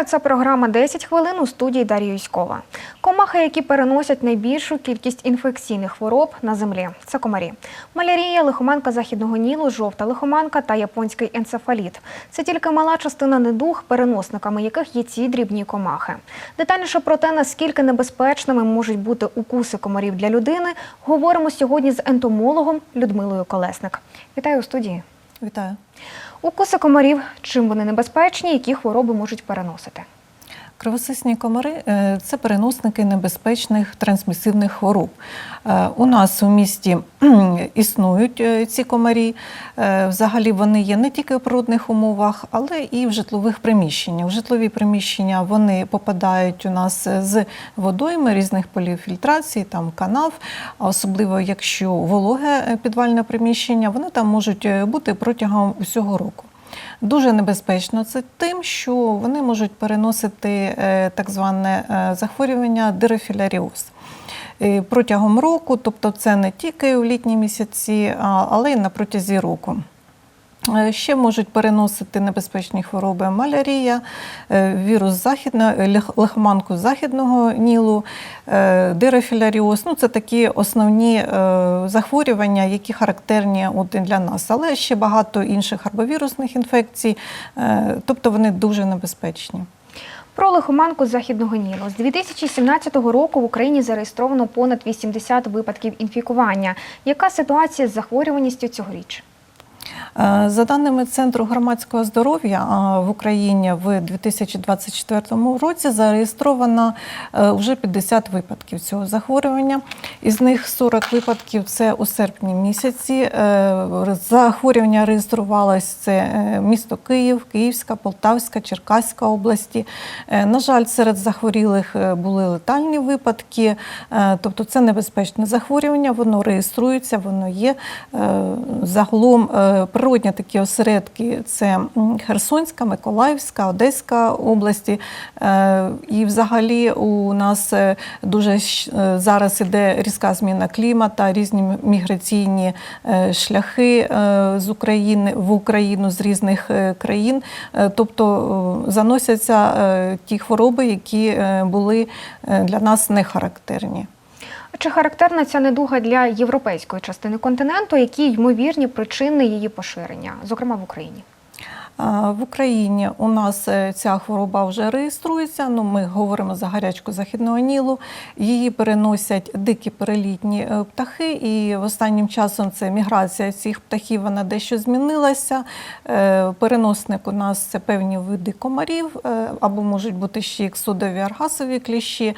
Вітаю, це програма «10 хвилин у студії Дар'я Юськова. Комахи, які переносять найбільшу кількість інфекційних хвороб на землі. Це комарі. Малярія, лихоманка західного нілу, жовта лихоманка та японський енцефаліт. Це тільки мала частина недуг, переносниками яких є ці дрібні комахи. Детальніше про те, наскільки небезпечними можуть бути укуси комарів для людини, говоримо сьогодні з ентомологом Людмилою Колесник. Вітаю у студії. Вітаю. Укуси комарів, чим вони небезпечні, які хвороби можуть переносити? Кровосисні комари е, це переносники небезпечних трансмісивних хвороб. Е, У нас у місті існують е, ці комарі. Взагалі вони є не тільки в природних умовах, але і в житлових приміщеннях. В житлові приміщення вони попадають у нас з водойми різних полів фільтрації, там канав, а особливо якщо вологе підвальне приміщення, вони там можуть бути протягом усього року. Дуже небезпечно це тим, що вони можуть переносити е, так зване е, захворювання дирофіляріоз. Е, Протягом року, тобто це не тільки у літні місяці, але й на протязі року. Е, Ще можуть переносити небезпечні хвороби малярія, е, вірус західного, лихоманку західного нілу, е, дирофіляріоз. Ну, це такі основні е, захворювання, які характерні от для нас. Але ще багато інших арбовірусних інфекцій, е, тобто вони дуже небезпечні. Про лихоманку західного нілу. З 2017 року в Україні зареєстровано понад 80 випадків інфікування. Яка ситуація з захворюваністю цьогоріч? Е, За даними Центру громадського здоров'я в Україні в 2024 році зареєстровано е, вже 50 випадків цього захворювання. Із них 40 випадків це у серпні місяці. Е, Захворювання реєструвалось це е, місто Київ, Київська, Полтавська, Черкаська області. Е, На жаль, серед захворілих е, були летальні випадки, е, тобто це небезпечне захворювання, воно реєструється, воно є. Е, Загалом е, природні такі осередки це Херсонська, Миколаївська, Одеська області. Е, І взагалі у нас е, дуже е, зараз іде різка зміна клімата, різні міграційні шляхи з України в Україну з різних країн. Тобто заносяться ті хвороби, які були для нас не характерні. Чи характерна ця недуга для європейської частини континенту? Які ймовірні причини її поширення, зокрема в Україні? В Україні у нас е, ця хвороба вже реєструється. Ну, ми говоримо за гарячку західного нілу. Її переносять дикі перелітні е, птахи, і останнім часом це міграція цих птахів вона дещо змінилася. Е, Переносник у нас це певні види комарів, або можуть бути ще іксодові аргасові кліщі.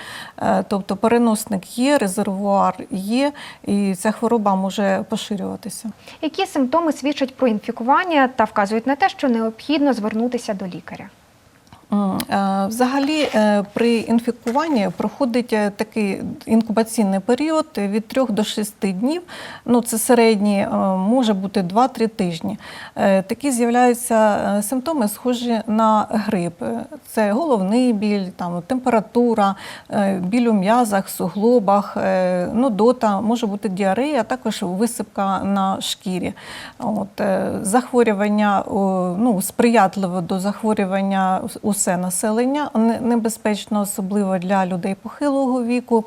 Тобто переносник є, резервуар є, і ця хвороба може поширюватися. Які симптоми свідчать про інфікування та вказують на те, що необхідно звернутися до лікаря? Е, Взагалі е, при інфікуванні проходить е, такий інкубаційний період від 3 до 6 днів. Ну, це середній, може бути 2-3 тижні. Такі з'являються симптоми, схожі на грип. Це головний біль, там, температура, біль у м'язах, суглобах, нудота, може бути діарея, а також висипка на шкірі. От, захворювання ну, сприятливо до захворювання усе населення, небезпечно, особливо для людей похилого віку.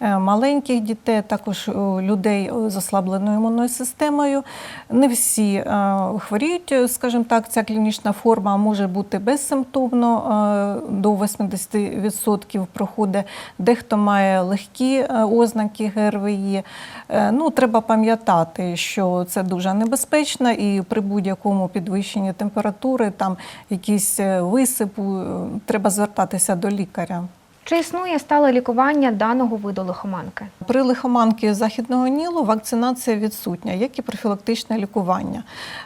Е, Маленьких дітей, також людей з ослабленою імунною системою. Не всі е, хворіють, е, скажімо так, ця клінічна форма може бути безсимптомно, е, до 80% проходить. Дехто має легкі е, ознаки ГРВІ. Е, Ну, треба пам'ятати, що це дуже небезпечно, і при будь-якому підвищенні температури, там якісь е, висипу, е, треба звертатися до лікаря. Чи існує стале лікування даного виду лихоманки? При лихоманки західного нілу вакцинація відсутня, як і профілактичне лікування.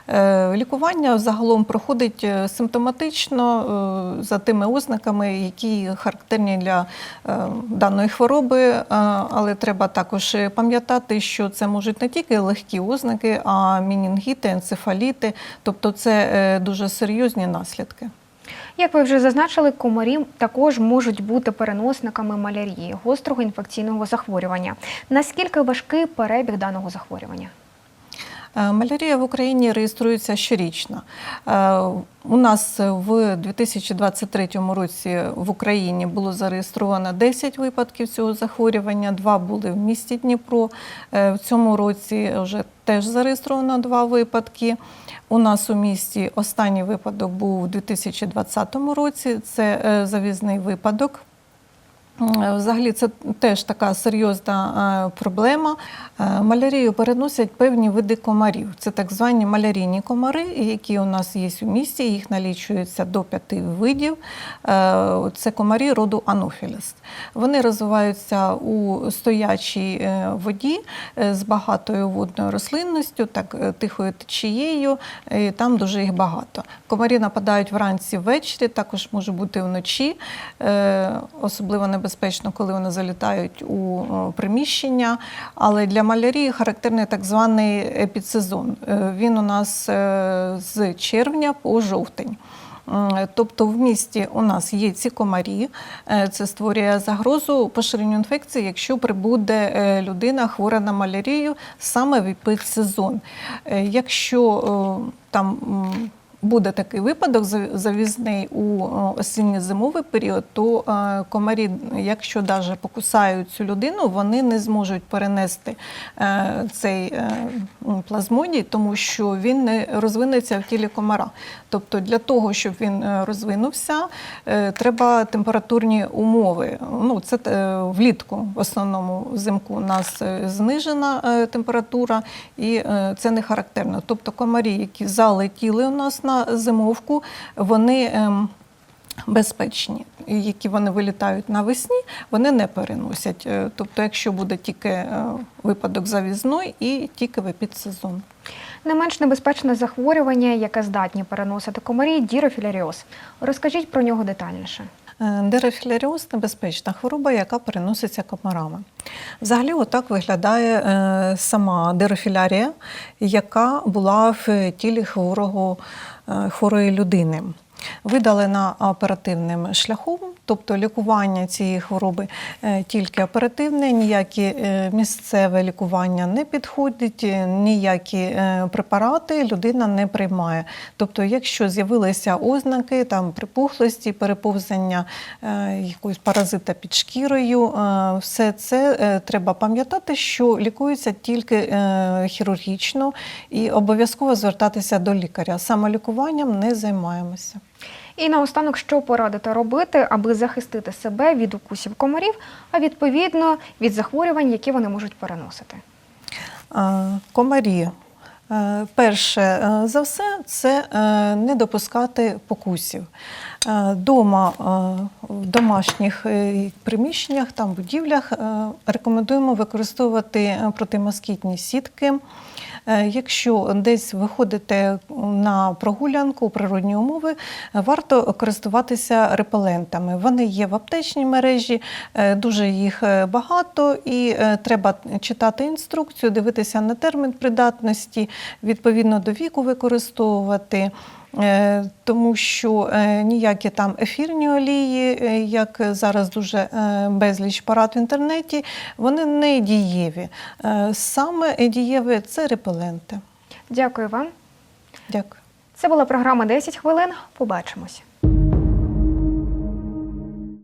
Е, Лікування загалом проходить е, симптоматично е, за тими ознаками, які характерні для даної хвороби, але треба також пам'ятати, що це можуть не тільки легкі ознаки, а мінінгіти, енцефаліти, тобто це дуже серйозні наслідки. Як ви вже зазначили, комарі також можуть бути переносниками малярії, гострого інфекційного захворювання. Наскільки важкий перебіг даного захворювання? Е, Малярія в Україні реєструється щорічно. Е, У нас в 2023 році в Україні було зареєстровано 10 випадків цього захворювання, два були в місті Дніпро. Е, В цьому році вже теж зареєстровано два випадки. У нас у місті останній випадок був у 2020 році. Це завізний випадок. Е, Взагалі, це теж така серйозна е, проблема. Е, Малярію переносять певні види комарів. Це так звані малярійні комари, які у нас є у місті. Їх налічується до п'яти видів. Це комарі роду Анофіліс. Вони розвиваються у стоячій воді з багатою водною рослинністю, так тихою течією. і Там дуже їх багато. Комарі нападають вранці ввечері, також може бути вночі. Особливо небезпечно, коли вони залітають у приміщення. Але для малярії характерний так званий епідсезон. Е, Він у нас е, з червня по жовтень. Тобто в місті у нас є ці комарі, е, це створює загрозу поширенню інфекції, якщо прибуде е, людина хвора на малярію саме в епідсезон. Е, Якщо е, там буде такий випадок завізний у е, осінньо-зимовий період, то е, комарі, якщо навіть покусають цю людину, вони не зможуть перенести е, цей плазмодій, тому що він не розвинеться в тілі комара. Тобто для того, щоб він розвинувся, треба температурні умови. Ну, це влітку, в основному взимку у нас знижена температура, і це не характерно. Тобто комарі, які залетіли у нас на зимовку, вони. ем, Безпечні, які вони вилітають навесні, вони не переносять. Е, Тобто, якщо буде тільки е, випадок завізної і тільки в епідсезон. Не менш небезпечне захворювання, яке здатні переносити комарі, дірофіляріоз. Розкажіть про нього детальніше. Е, Дерафіляріоз – небезпечна хвороба, яка переноситься комарами. Взагалі, отак виглядає е, сама дерофілярія, яка була в тілі хворого, е, хворої людини. Видалена оперативним шляхом, тобто лікування цієї хвороби е, тільки оперативне, ніякі е, місцеве лікування не підходить, ніякі е, препарати людина не приймає. Тобто, якщо з'явилися ознаки там припухлості, переповзання якогось паразита під шкірою, все це треба пам'ятати, що лікується тільки хірургічно і обов'язково звертатися до лікаря. Самолікуванням не займаємося. І наостанок, що порадити робити, аби захистити себе від укусів комарів, а відповідно від захворювань, які вони можуть переносити. Комарі. Е, Перше е, за все це е, не допускати покусів. Дома в домашніх приміщеннях, там будівлях рекомендуємо використовувати протимоскітні сітки. Е, Якщо десь виходите на прогулянку у природні умови, е, варто користуватися репелентами. Вони є в аптечній мережі, е, дуже їх багато, і треба читати інструкцію, дивитися на термін придатності, відповідно до віку використовувати. Е, Тому що е, ніякі там ефірні олії, е, як зараз дуже безліч парад в інтернеті, вони не дієві. Саме дієві це репеленти. Дякую вам. Дякую. Це була програма «10 хвилин. Побачимось.